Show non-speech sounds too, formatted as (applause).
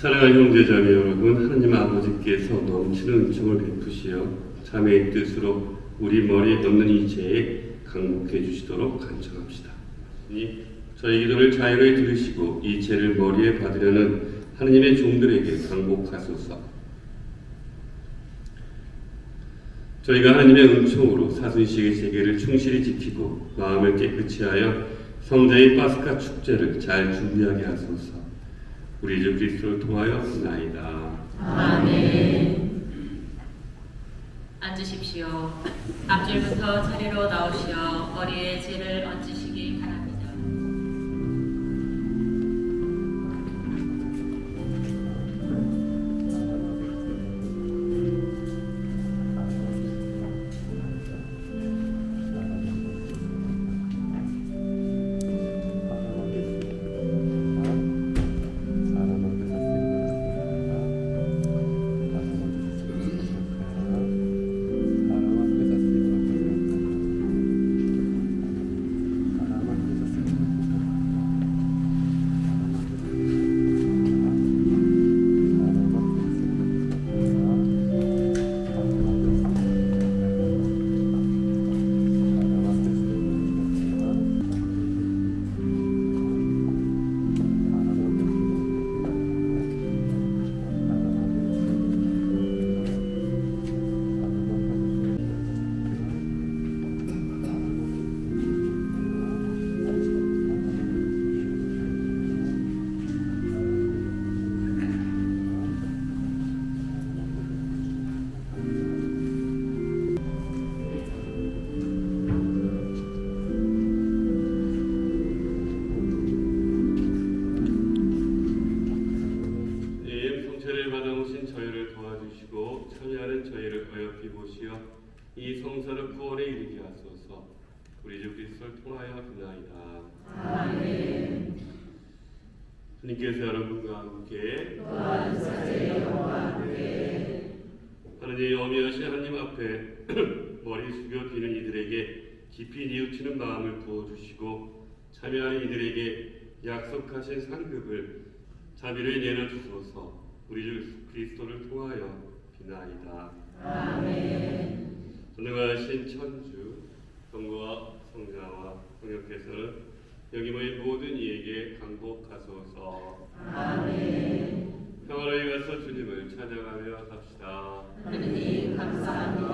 사랑하는 형제자매 여러분, 하나님 아버지께서 넘치는 은총을 베푸시어 자매의 뜻으로 우리 머리에 넣는 이 죄에 강복해 주시도록 간청합시다. 이 저희 기도를 자유로이 들으시고 이 죄를 머리에 받으려는 하나님의 종들에게 강복하소서. 저희가 하나님의 은총으로 사순식의 세계를 충실히 지키고 마음을 깨끗이 하여 성자의 파스카 축제를 잘 준비하게 하소서. 우리 주 그리스도를 통하여 나이다. 앉으십시오. 앞줄부터 자리로 나오시어 머리에 죄를 얹으시기 참여하는 저희를 어여삐 보시어 이 성사를 구원에 이르게 하소서. 우리 주 그리스도를 통하여 비나이다. 아멘. 주님께서 여러분과 함께 하나님의 어미하신 하나님 앞에 (clears throat) 머리 숙여 비는 이들에게 깊이 뉘우치는 마음을 부어주시고 참여하는 이들에게 약속하신 상급을 자비를 내려주소서 우리 주 그리스도를 통하여 비나이다. 아멘. 전능하신 천주 성부와 성자와 성령께서는 여기 모인 모든 이에게 강복하소서. 아멘. 평화로이 가서 주님을 찬양하며 삽시다. 하느님 감사합니다.